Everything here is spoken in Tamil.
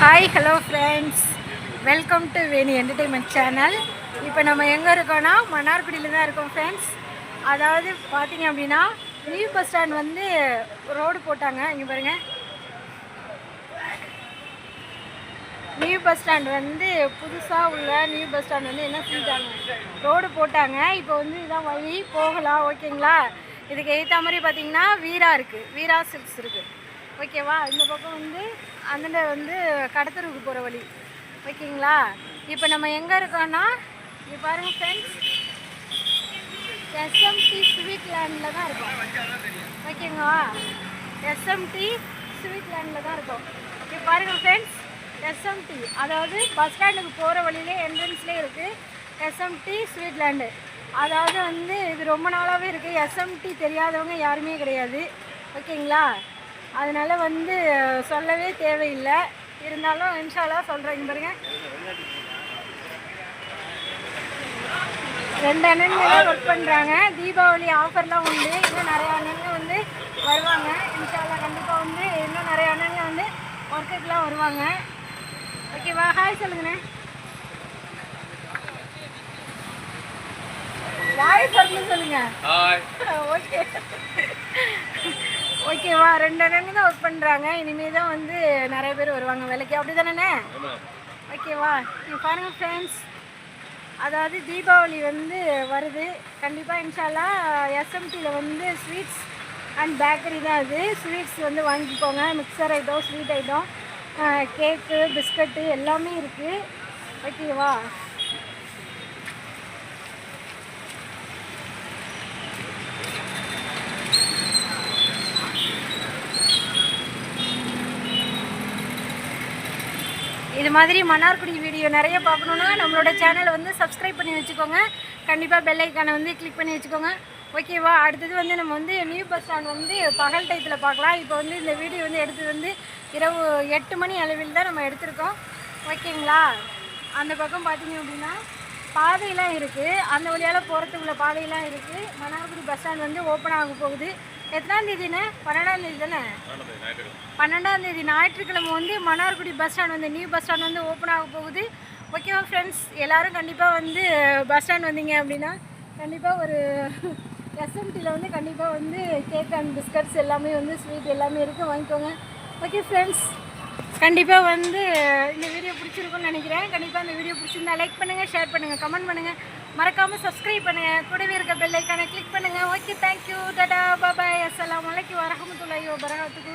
Hi hello friends welcome to Veni entertainment channel இப்போ நம்ம எங்கே இருக்கோன்னா மன்னார்குடியில் தான் இருக்கோம் ஃப்ரெண்ட்ஸ் அதாவது பார்த்தீங்க அப்படின்னா நியூ பஸ் ஸ்டாண்ட் வந்து ரோடு போட்டாங்க. இங்கே பாருங்கள் நியூ பஸ் ஸ்டாண்ட் வந்து புதுசாக உள்ள நியூ பஸ் ஸ்டாண்ட் வந்து என்ன செஞ்சாங்க? ரோடு போட்டாங்க. இப்போ வந்து இதான் வழி. போகலாம். ஓகேங்களா இதுக்கு ஏற்ற மாதிரி பார்த்தீங்கன்னா வீரா இருக்குது வீரா சில்க்ஸ் இருக்குது ஓகேவா? இந்த பக்கம் வந்து அந்த வந்து கடத்தருக்கு போகிற வழி. ஓகேங்களா? இப்போ நம்ம எங்கே இருக்கோம்னா இப்போ பாருங்கள் ஃப்ரெண்ட்ஸ் எஸ்எம்டி ஸ்வீட் லேண்டில் தான் இருக்கோம். ஓகேங்களா? எஸ்எம்டி ஸ்வீட் லேண்டில் தான் இருக்கோம். இப்போ பாருங்கள் ஃப்ரெண்ட்ஸ் எஸ்எம்டி அதாவது பஸ் ஸ்டாண்டுக்கு போகிற வழியிலே என்ட்ரன்ஸ்லேயே இருக்குது எஸ்எம்டி ஸ்வீட் லேண்டு அதாவது வந்து இது ரொம்ப நாளாகவே இருக்குது எஸ்எம்டி தெரியாதவங்க யாருமே கிடையாது. ஓகேங்களா? அதனால வந்து சொல்லவே தேவையில்லை. இருந்தாலும் இன்ஷால்லா சொல்கிறேங்க பாருங்க. ரெண்டு அண்ணனுங்க தான் ஒர்க் பண்ணுறாங்க தீபாவளி ஆஃபர்லாம் உண்டு. இன்னும் நிறைய அண்ணனுங்க வந்து வருவாங்க. இன்ஷால்லா கண்டிப்பாக வந்து இன்னும் நிறைய அண்ணனுங்க வந்து ஒர்க்குக்கெலாம் வருவாங்க. ஓகேவா ஹாய் சொல்லுங்கண்ணே. வாய் திறந்து சொல்லுங்க. ஓகே ஓகேவா ரெண்டு அண்ணனுங்க தான் ஒர்க் பண்ணுறாங்க இனிமேல் தான் வந்து நிறைய பேர் வருவாங்க வேலைக்கு. அப்படி தானே ஓகேவா நீங்கள் பாருங்கள் ஃப்ரெண்ட்ஸ் அதாவது தீபாவளி வந்து வருது. கண்டிப்பாக இன்ஷால்லா எஸ்எம்டியில் வந்து ஸ்வீட்ஸ் அண்ட் பேக்கரி தான் அது. ஸ்வீட்ஸ் வந்து வாங்கிக்கோங்க. Mixture item sweet item cake biscuit எல்லாமே இருக்குது ஓகேவா இது மாதிரி மன்னார்குடி வீடியோ நிறைய பார்க்கணுன்னா நம்மளோட சேனலை வந்து சப்ஸ்கிரைப் பண்ணி வச்சுக்கோங்க. கண்டிப்பாக பெல்லைக்கான வந்து கிளிக் பண்ணி வச்சுக்கோங்க. ஓகேவா அடுத்தது வந்து நம்ம வந்து நியூ பஸ் ஸ்டாண்ட் வந்து பகல் டயத்தில் பார்க்கலாம். இப்போ வந்து இந்த வீடியோ வந்து எடுத்தது வந்து இரவு எட்டு மணி அளவில் தான் நம்ம எடுத்திருக்கோம். ஓகேங்களா அந்த பக்கம் பார்த்தீங்க அப்படின்னா பாதையெல்லாம் இருக்குது அந்த வழியால் போகிறதுக்குள்ள பாதையெல்லாம் இருக்குது மன்னார்குடி பஸ் ஸ்டாண்ட் வந்து ஓப்பன் ஆக போகுது. எத்தனாம் தேதிண்ணே பன்னெண்டாம் தேதி தானே பன்னெண்டாம் தேதி ஞாயிற்றுக்கிழமை வந்து மன்னார்குடி பஸ் ஸ்டாண்ட் வந்து நியூ பஸ் ஸ்டாண்ட் வந்து ஓப்பன் ஆக போகுது. ஓகேவா ஃப்ரெண்ட்ஸ் எல்லோரும் கண்டிப்பாக வந்து பஸ் ஸ்டாண்ட் வந்தீங்க அப்படின்னா கண்டிப்பாக ஒரு எஸ்எம்டியில் வந்து கண்டிப்பாக வந்து கேக் அண்ட் பிஸ்கட்ஸ் எல்லாமே வந்து ஸ்வீட் எல்லாமே இருக்குது வாங்கிக்கோங்க. ஓகே ஃப்ரெண்ட்ஸ் கண்டிப்பாக வந்து இந்த வீடியோ பிடிச்சிருக்கும்னு நினைக்கிறேன். கண்டிப்பாக இந்த வீடியோ பிடிச்சிருந்தா லைக் பண்ணுங்கள் ஷேர் பண்ணுங்கள் கமெண்ட் பண்ணுங்கள் மறக்காமல் சப்ஸ்கிரைப் பண்ணுங்கள் கூடவே இருக்க பெல் ஐக்கானை click okay thank you tata bye bye அஸ்ஸலாமு அலைக்கும் வரஹமத்துல்லாஹி வபரகாத்துக்கு